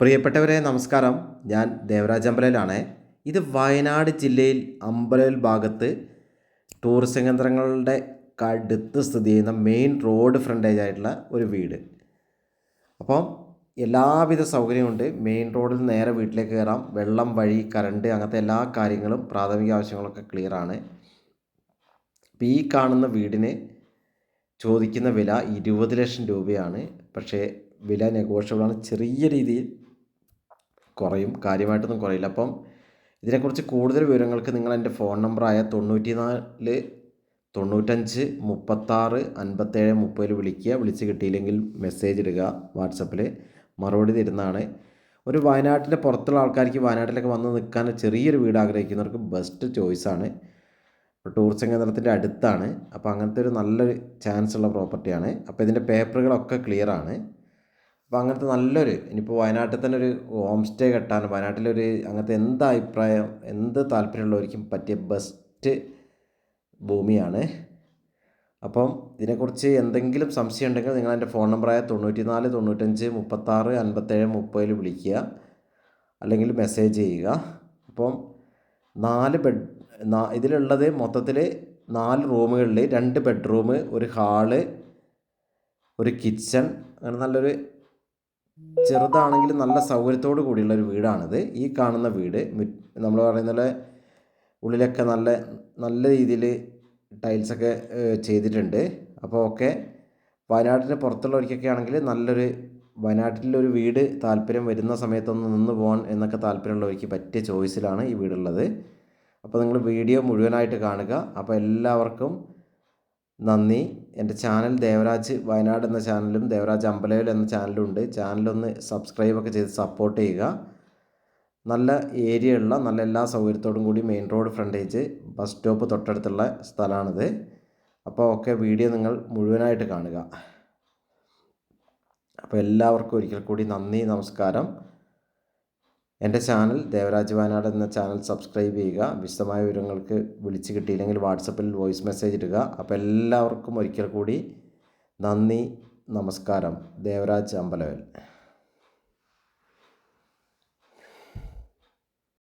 പ്രിയപ്പെട്ടവരെ നമസ്കാരം. ഞാൻ ദേവരാജ് അമ്പലയിലാണ്. ഇത് വയനാട് ജില്ലയിൽ അമ്പലയിൽ ഭാഗത്ത് ടൂറിസം കേന്ദ്രങ്ങളുടെ കടുത്ത് സ്ഥിതി ചെയ്യുന്ന മെയിൻ റോഡ് ഫ്രണ്ടേജ് ആയിട്ടുള്ള ഒരു വീട്. അപ്പം എല്ലാവിധ സൗകര്യമുണ്ട് മെയിൻ റോഡിൽ നേരെ വീട്ടിലേക്ക് കയറാം. വെള്ളം വഴി കറണ്ട് അങ്ങനത്തെ എല്ലാ കാര്യങ്ങളും പ്രാഥമിക ആവശ്യങ്ങളൊക്കെ ക്ലിയറാണ് അപ്പോൾ ഈ കാണുന്ന വീടിന് ചോദിക്കുന്ന വില ഇരുപത് ലക്ഷം രൂപയാണ്. പക്ഷേ വില നെഗോഷ്യബിളാണ് ചെറിയ രീതിയിൽ കുറയും. കാര്യമായിട്ടൊന്നും കുറയില്ല. അപ്പം ഇതിനെക്കുറിച്ച് കൂടുതൽ വിവരങ്ങൾക്ക് നിങ്ങൾ എന്റെ ഫോൺ നമ്പറായ തൊണ്ണൂറ്റി നാല് തൊണ്ണൂറ്റഞ്ച് മുപ്പത്താറ് അൻപത്തേഴ് മുപ്പതിൽ വിളിക്കുക. വിളിച്ച് കിട്ടിയില്ലെങ്കിൽ മെസ്സേജ് ഇടുക വാട്സപ്പിൽ മറുപടി തരുന്നതാണ്. ഒരു വയനാട്ടിന്റെ പുറത്തുള്ള ആൾക്കാർക്ക് വയനാട്ടിലൊക്കെ വന്ന് നിൽക്കാൻ ചെറിയൊരു വീട് ആഗ്രഹിക്കുന്നവർക്ക് ബെസ്റ്റ് ചോയ്സാണ് ടൂറിസം കേന്ദ്രത്തിന്റെ അടുത്താണ്. അപ്പോൾ അങ്ങനത്തെ ഒരു നല്ലൊരു ചാൻസ് ഉള്ള പ്രോപ്പർട്ടിയാണ് അപ്പോൾ ഇതിന്റെ പേപ്പറുകളൊക്കെ ക്ലിയർ ആണ്. അപ്പോൾ അങ്ങനത്തെ നല്ലൊരു ഇനിയിപ്പോൾ വയനാട്ടിൽ തന്നെ ഒരു ഹോം സ്റ്റേ കെട്ടാൻ വയനാട്ടിലൊരു അങ്ങനത്തെ എന്ത് അഭിപ്രായം എന്ത് താല്പര്യമുള്ളവർക്കും പറ്റിയ ബെസ്റ്റ് ഭൂമിയാണ്. അപ്പം ഇതിനെക്കുറിച്ച് എന്തെങ്കിലും സംശയം ഉണ്ടെങ്കിൽ നിങ്ങൾ എന്റെ ഫോൺ നമ്പറായ തൊണ്ണൂറ്റി നാല് തൊണ്ണൂറ്റഞ്ച് മുപ്പത്താറ് അൻപത്തേഴ് മുപ്പതിൽ വിളിക്കുക. അല്ലെങ്കിൽ മെസ്സേജ് ചെയ്യുക. അപ്പം നാല് ബെഡ് ഇതിലുള്ളത് മൊത്തത്തിൽ നാല് റൂമുകളിൽ രണ്ട് ബെഡ്റൂം ഒരു ഹാൾ ഒരു കിച്ചൺ അങ്ങനെ നല്ലൊരു ചെറുതാണെങ്കിലും നല്ല സൗകര്യത്തോടു കൂടിയുള്ള ഒരു വീടാണിത്. ഈ കാണുന്ന വീട് നമ്മൾ പറയുന്ന പോലെ ഉള്ളിലൊക്കെ നല്ല നല്ല രീതിയിൽ ടൈൽസൊക്കെ ചെയ്തിട്ടുണ്ട്. അപ്പോൾ ഓക്കെ വയനാട്ടിന് പുറത്തുള്ളവർക്കൊക്കെ ആണെങ്കിൽ നല്ലൊരു വയനാട്ടിലൊരു വീട് താല്പര്യം വരുന്ന സമയത്തൊന്ന് നിന്ന് പോകാൻ എന്നൊക്കെ താല്പര്യമുള്ളവർക്ക് പറ്റിയ ചോയ്സിലാണ് ഈ വീടുള്ളത്. അപ്പോൾ നിങ്ങൾ വീഡിയോ മുഴുവനായിട്ട് കാണുക. അപ്പോൾ എല്ലാവർക്കും നന്ദി. എന്റെ ചാനൽ ദേവരാജ് വയനാട് എന്ന ചാനലും ദേവരാജ് അമ്പലവേൽ എന്ന ചാനലും ഉണ്ട്. ചാനലൊന്ന് സബ്സ്ക്രൈബൊക്കെ ചെയ്ത് സപ്പോർട്ട് ചെയ്യുക. നല്ല ഏരിയ ഉള്ള നല്ല എല്ലാ സൗകര്യത്തോടും കൂടി main road frontage bus stop തൊട്ടടുത്തുള്ള സ്ഥലമാണിത്. അപ്പോൾ ഒക്കെ വീഡിയോ നിങ്ങൾ മുഴുവനായിട്ട് കാണുക. അപ്പോൾ എല്ലാവർക്കും ഒരിക്കൽ കൂടി നന്ദി നമസ്കാരം. എന്റെ ചാനൽ ദേവരാജ് വയനാട് എന്ന ചാനൽ സബ്സ്ക്രൈബ് ചെയ്യുക. വിശദമായ വിവരങ്ങൾക്ക് വിളിച്ച് കിട്ടിയില്ലെങ്കിൽ വാട്സപ്പിൽ വോയിസ് മെസ്സേജ് ഇടുക. അപ്പോൾ എല്ലാവർക്കും ഒരിക്കൽ കൂടി നന്ദി നമസ്കാരം. ദേവരാജ് അമ്പലവേൽ